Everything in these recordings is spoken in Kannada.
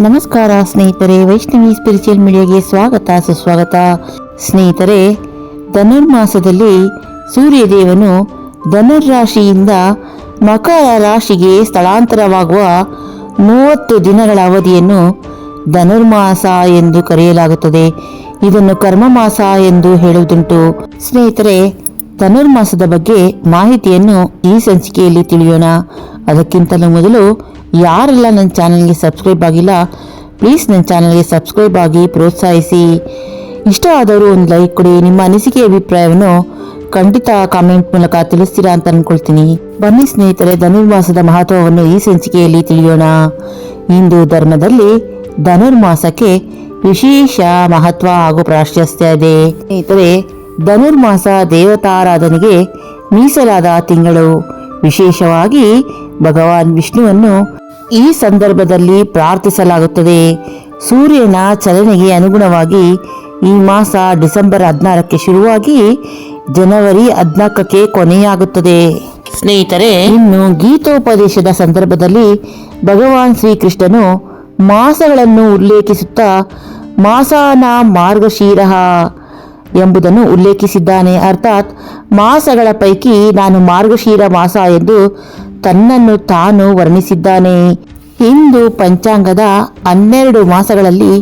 ನಮಸ್ಕಾರ ಸ್ನೇಹಿತರೆ, ವೈಷ್ಣವಿ ಸ್ಪಿರಿಚುವಲ್ ಮೀಡಿಯಾಗೆ ಸ್ವಾಗತ, ಸುಸ್ವಾಗತ. ಸ್ನೇಹಿತರೆ, ಧನುರ್ಮಾಸದಲ್ಲಿ ಸೂರ್ಯದೇವನು ಧನುರ್ರಾಶಿಯಿಂದ ಮಕರ ರಾಶಿಗೆ ಸ್ಥಳಾಂತರವಾಗುವ ಮೂವತ್ತು ದಿನಗಳ ಅವಧಿಯನ್ನು ಧನುರ್ಮಾಸ ಎಂದು ಕರೆಯಲಾಗುತ್ತದೆ. ಇದನ್ನು ಕರ್ಮಮಾಸ ಎಂದು ಹೇಳುವುದುಂಟು. ಸ್ನೇಹಿತರೆ ಧನುರ್ಮಾಸದ ಬಗ್ಗೆ ಮಾಹಿತಿಯನ್ನು ಈ ಸಂಚಿಕೆಯಲ್ಲಿ ತಿಳಿಯೋಣ. ಅದಕ್ಕಿಂತಲೂ ಮೊದಲು ಯಾರೆಲ್ಲ ನನ್ನ ಚಾನಲ್ಗೆ ಸಬ್ಸ್ಕ್ರೈಬ್ ಆಗಿಲ್ಲ, ಪ್ಲೀಸ್ ನನ್ನ ಚಾನಲ್ಗೆ ಸಬ್ಸ್ಕ್ರೈಬ್ ಆಗಿ ಪ್ರೋತ್ಸಾಹಿಸಿ. ಇಷ್ಟವಾದವರು ಒಂದು ಲೈಕ್ ಕೊಡಿ. ನಿಮ್ಮ ಅನಿಸಿಕೆ ಅಭಿಪ್ರಾಯವನ್ನು ಖಂಡಿತ ಕಾಮೆಂಟ್ ಮೂಲಕ ತಿಳಿಸ್ತೀರಾ ಅಂತ ಅನ್ಕೊಳ್ತೀನಿ. ಬನ್ನಿ ಸ್ನೇಹಿತರೆ, ಧನುರ್ಮಾಸದ ಮಹತ್ವವನ್ನು ಈ ಸಂಚಿಕೆಯಲ್ಲಿ ತಿಳಿಯೋಣ. ಹಿಂದೂ ಧರ್ಮದಲ್ಲಿ ಧನುರ್ಮಾಸಕ್ಕೆ ವಿಶೇಷ ಮಹತ್ವ ಹಾಗೂ ಪ್ರಾಶಸ್ತ್ಯ ಇದೆ. ಸ್ನೇಹಿತರೆ ಧನುರ್ಮಾಸ ದೇವತಾರಾಧನೆಗೆ ಮೀಸಲಾದ ತಿಂಗಳು. ವಿಶೇಷವಾಗಿ ಭಗವಾನ್ ವಿಷ್ಣುವನ್ನು ಈ ಸಂದರ್ಭದಲ್ಲಿ ಪ್ರಾರ್ಥಿಸಲಾಗುತ್ತದೆ. ಸೂರ್ಯನ ಚಲನೆಗೆ ಅನುಗುಣವಾಗಿ ಈ ಮಾಸ ಡಿಸೆಂಬರ್ ಹದಿನಾರಕ್ಕೆ ಶುರುವಾಗಿ ಜನವರಿ ಹದಿನಾಲ್ಕಕ್ಕೆ ಕೊನೆಯಾಗುತ್ತದೆ. ಸ್ನೇಹಿತರೆ, ಇನ್ನು ಗೀತೋಪದೇಶದ ಸಂದರ್ಭದಲ್ಲಿ ಭಗವಾನ್ ಶ್ರೀಕೃಷ್ಣನು ಮಾಸಗಳನ್ನು ಉಲ್ಲೇಖಿಸುತ್ತಾ ಮಾಸಾನ ಮಾರ್ಗಶೀರಃ ಎಂಬುದನ್ನು ಉಲ್ಲೇಖಿಸಿದ್ದಾನೆ. ಅರ್ಥಾತ್ ಮಾಸಗಳ ಪೈಕಿ ನಾನು ಮಾರ್ಗಶೀರ ಮಾಸ ಎಂದು ತನ್ನನ್ನು ತಾನು ವರ್ಣಿಸಿದ್ದಾನೆ. ಹಿಂದೂ ಪಂಚಾಂಗದ ಹನ್ನೆರಡು ಮಾಸಗಳಲ್ಲಿ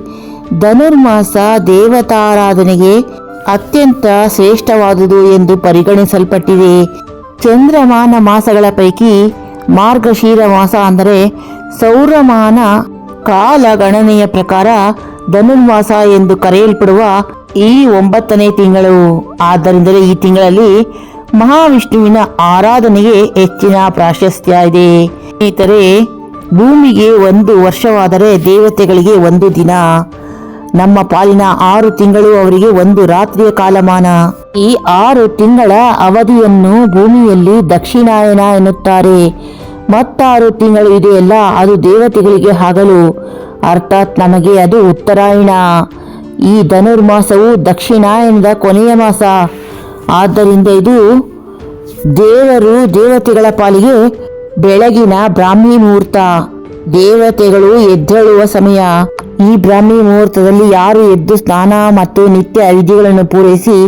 ಧನುರ್ಮಾಸ ದೇವತಾರಾಧನೆಗೆ ಅತ್ಯಂತ ಶ್ರೇಷ್ಠವಾದುದು ಎಂದು ಪರಿಗಣಿಸಲ್ಪಟ್ಟಿದೆ. ಚಂದ್ರಮಾನ ಮಾಸಗಳ ಪೈಕಿ ಮಾರ್ಗಶೀರ ಮಾಸ ಅಂದರೆ ಸೌರಮಾನ ಕಾಲಗಣನೆಯ ಪ್ರಕಾರ ಧನುರ್ಮಾಸ ಎಂದು ಕರೆಯಲ್ಪಡುವ ಈ ಒಂಬತ್ತನೇ ತಿಂಗಳು. ಆದ್ದರಿಂದಲೇ ಈ ತಿಂಗಳಲ್ಲಿ ಮಹಾವಿಷ್ಣುವಿನ ಆರಾಧನೆಗೆ ಹೆಚ್ಚಿನ ಪ್ರಾಶಸ್ತ್ಯ ಇದೆ. ಸ್ನೇಹಿತರೆ, ಭೂಮಿಗೆ ಒಂದು ವರ್ಷವಾದರೆ ದೇವತೆಗಳಿಗೆ ಒಂದು ದಿನ. ನಮ್ಮ ಪಾಲಿನ ಆರು ತಿಂಗಳು ಅವರಿಗೆ ಒಂದು ರಾತ್ರಿಯ ಕಾಲಮಾನ. ಈ ಆರು ತಿಂಗಳ ಅವಧಿಯನ್ನು ಭೂಮಿಯಲ್ಲಿ ದಕ್ಷಿಣಾಯನ ಎನ್ನುತ್ತಾರೆ. ಮತ್ತಾರು ತಿಂಗಳು ಇದೆಯಲ್ಲ, ಅದು ದೇವತೆಗಳಿಗೆ ಹಗಲು. ಅರ್ಥಾತ್ ನಮಗೆ ಅದು ಉತ್ತರಾಯಣ. ಈ ಧನುರ್ಮಾಸವು ದಕ್ಷಿಣಾಯನದ ಕೊನೆಯ ಮಾಸ. ಆದ್ದರಿಂದ ಇದು ದೇವರು ದೇವತೆಗಳ ಪಾಲಿಗೆ ಬೆಳಗಿನ ಬ್ರಾಹ್ಮಿ ಮುಹೂರ್ತ. ದೇವತೆಗಳು ಎದ್ದೇಳುವ ಸಮಯ. ಈ ಬ್ರಾಹ್ಮಿ ಮುಹೂರ್ತದಲ್ಲಿ ಯಾರು ಎದ್ದು ಸ್ನಾನ ಮತ್ತು ನಿತ್ಯ ವಿಧಿಗಳನ್ನು ಪೂರೈಸಿ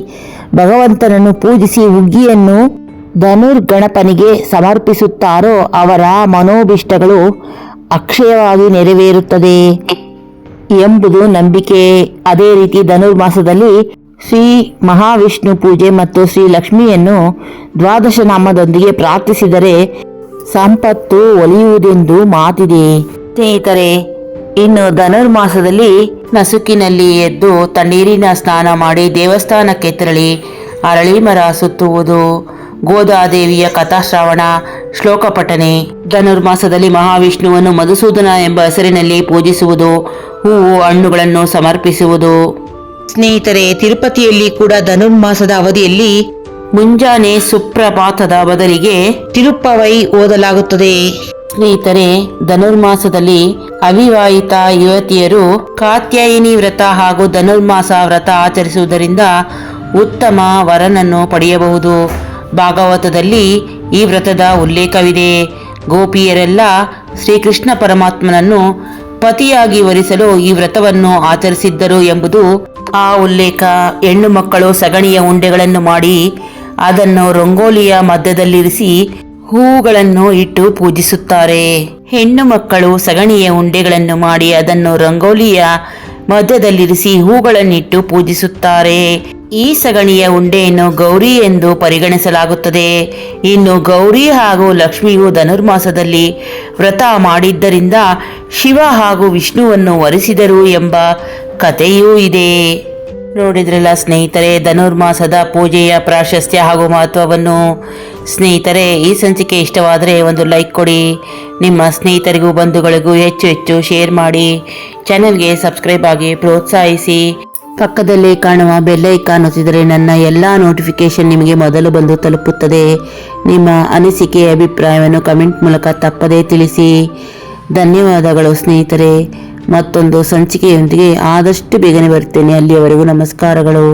ಭಗವಂತನನ್ನು ಪೂಜಿಸಿ ಹುಗ್ಗಿಯನ್ನು ಧನುರ್ಗಣಪನಿಗೆ ಸಮರ್ಪಿಸುತ್ತಾರೋ ಅವರ ಮನೋಭಿಷ್ಟಗಳು ಅಕ್ಷಯವಾಗಿ ನೆರವೇರುತ್ತದೆ. ಎಂಬುದು ನಂಬಿಕೆ. ಅದೇ ರೀತಿ ಧನುರ್ಮಾಸದಲ್ಲಿ ಶ್ರೀ ಮಹಾವಿಷ್ಣು ಪೂಜೆ ಮತ್ತು ಶ್ರೀ ಲಕ್ಷ್ಮಿಯನ್ನು ದ್ವಾದಶ ನಾಮದೊಂದಿಗೆ ಪ್ರಾರ್ಥಿಸಿದರೆ ಸಂಪತ್ತು ಒಲಿಯುವುದೆಂದು ಮಾತಿದೆ. ಸ್ನೇಹಿತರೆ, ಇನ್ನು ಧನುರ್ಮಾಸದಲ್ಲಿ ನಸುಕಿನಲ್ಲಿ ಎದ್ದು ತಣ್ಣೀರಿನ ಸ್ನಾನ ಮಾಡಿ ದೇವಸ್ಥಾನಕ್ಕೆ ತೆರಳಿ ಅರಳಿ ಮರ ಸುತ್ತುವುದು. ಗೋದಾದೇವಿಯ ಕಥಾಶ್ರವಣ, ಶ್ಲೋಕ ಪಠನೆ, ಧನುರ್ಮಾಸದಲ್ಲಿ ಮಹಾವಿಷ್ಣುವನ್ನು ಮಧುಸೂದನ ಎಂಬ ಹೆಸರಿನಲ್ಲಿ ಪೂಜಿಸುವುದು, ಹೂವು ಹಣ್ಣುಗಳನ್ನು ಸಮರ್ಪಿಸುವುದು. ಸ್ನೇಹಿತರೆ, ತಿರುಪತಿಯಲ್ಲಿ ಕೂಡ ಧನುರ್ಮಾಸದ ಅವಧಿಯಲ್ಲಿ ಮುಂಜಾನೆ ಸುಪ್ರಭಾತದ ಬದಲಿಗೆ ತಿರುಪ್ಪವೈ ಓದಲಾಗುತ್ತದೆ. ಸ್ನೇಹಿತರೆ, ಧನುರ್ಮಾಸದಲ್ಲಿ ಅವಿವಾಹಿತ ಯುವತಿಯರು ಕಾತ್ಯಾಯಿನಿ ವ್ರತ ಹಾಗೂ ಧನುರ್ಮಾಸ ವ್ರತ ಆಚರಿಸುವುದರಿಂದ ಉತ್ತಮ ವರನನ್ನು ಪಡೆಯಬಹುದು. ಭಾಗವತದಲ್ಲಿ ಈ ವ್ರತದ ಉಲ್ಲೇಖವಿದೆ. ಗೋಪಿಯರೆಲ್ಲ ಶ್ರೀಕೃಷ್ಣ ಪರಮಾತ್ಮನನ್ನು ಪತಿಯಾಗಿ ವರಿಸಲು ಈ ವ್ರತವನ್ನು ಆಚರಿಸಿದ್ದರು ಎಂಬುದು ಆ ಉಲ್ಲೇಖ. ಹೆಣ್ಣು ಮಕ್ಕಳು ಸಗಣಿಯ ಉಂಡೆಗಳನ್ನು ಮಾಡಿ ಅದನ್ನು ರಂಗೋಲಿಯ ಮಧ್ಯದಲ್ಲಿರಿಸಿ ಹೂಗಳನ್ನು ಇಟ್ಟು ಪೂಜಿಸುತ್ತಾರೆ. ಹೆಣ್ಣು ಮಕ್ಕಳು ಸಗಣಿಯ ಉಂಡೆಗಳನ್ನು ಮಾಡಿ ಅದನ್ನು ರಂಗೋಲಿಯ ಮಧ್ಯದಲ್ಲಿರಿಸಿ ಹೂಗಳನ್ನಿಟ್ಟು ಪೂಜಿಸುತ್ತಾರೆ. ಈ ಸಗಣಿಯ ಉಂಡೆಯನ್ನು ಗೌರಿ ಎಂದು ಪರಿಗಣಿಸಲಾಗುತ್ತದೆ. ಇನ್ನು ಗೌರಿ ಹಾಗೂ ಲಕ್ಷ್ಮಿಯು ಧನುರ್ಮಾಸದಲ್ಲಿ ವ್ರತ ಮಾಡಿದ್ದರಿಂದ ಶಿವ ಹಾಗೂ ವಿಷ್ಣುವನ್ನು ವರಿಸಿದರು ಎಂಬ ಕಥೆಯೂ ಇದೆ. ನೋಡಿದ್ರಲ್ಲ ಸ್ನೇಹಿತರೆ, ಧನುರ್ಮಾಸದ ಪೂಜೆಯ ಪ್ರಾಶಸ್ತ್ಯ ಹಾಗೂ ಮಹತ್ವವನ್ನು. ಸ್ನೇಹಿತರೆ, ಈ ಸಂಚಿಕೆ ಇಷ್ಟವಾದರೆ ಒಂದು ಲೈಕ್ ಕೊಡಿ. ನಿಮ್ಮ ಸ್ನೇಹಿತರಿಗೂ ಬಂಧುಗಳಿಗೂ ಹೆಚ್ಚು ಹೆಚ್ಚು ಶೇರ್ ಮಾಡಿ. ಚಾನೆಲ್ಗೆ ಸಬ್ಸ್ಕ್ರೈಬ್ ಆಗಿ ಪ್ರೋತ್ಸಾಹಿಸಿ. ಪಕ್ಕದಲ್ಲಿ ಕಾಣುವ ಬೆಲ್ ಐಕಾನ್ ಒತ್ತಿದರೆ ನನ್ನ ಎಲ್ಲ ನೋಟಿಫಿಕೇಶನ್ ನಿಮಗೆ ಮೊದಲು ಬಂದು ತಲುಪುತ್ತದೆ. ನಿಮ್ಮ ಅನಿಸಿಕೆ, ಅಭಿಪ್ರಾಯವನ್ನು ಕಮೆಂಟ್ ಮೂಲಕ ತಪ್ಪದೇ ತಿಳಿಸಿ. ಧನ್ಯವಾದಗಳು ಸ್ನೇಹಿತರೆ. ಮತ್ತೊಂದು ಸಂಚಿಕೆಯೊಂದಿಗೆ ಆದಷ್ಟು ಬೇಗನೆ ಬರ್ತೇನೆ ಅಲ್ಲಿಯವರೆಗೂ ನಮಸ್ಕಾರಗಳು.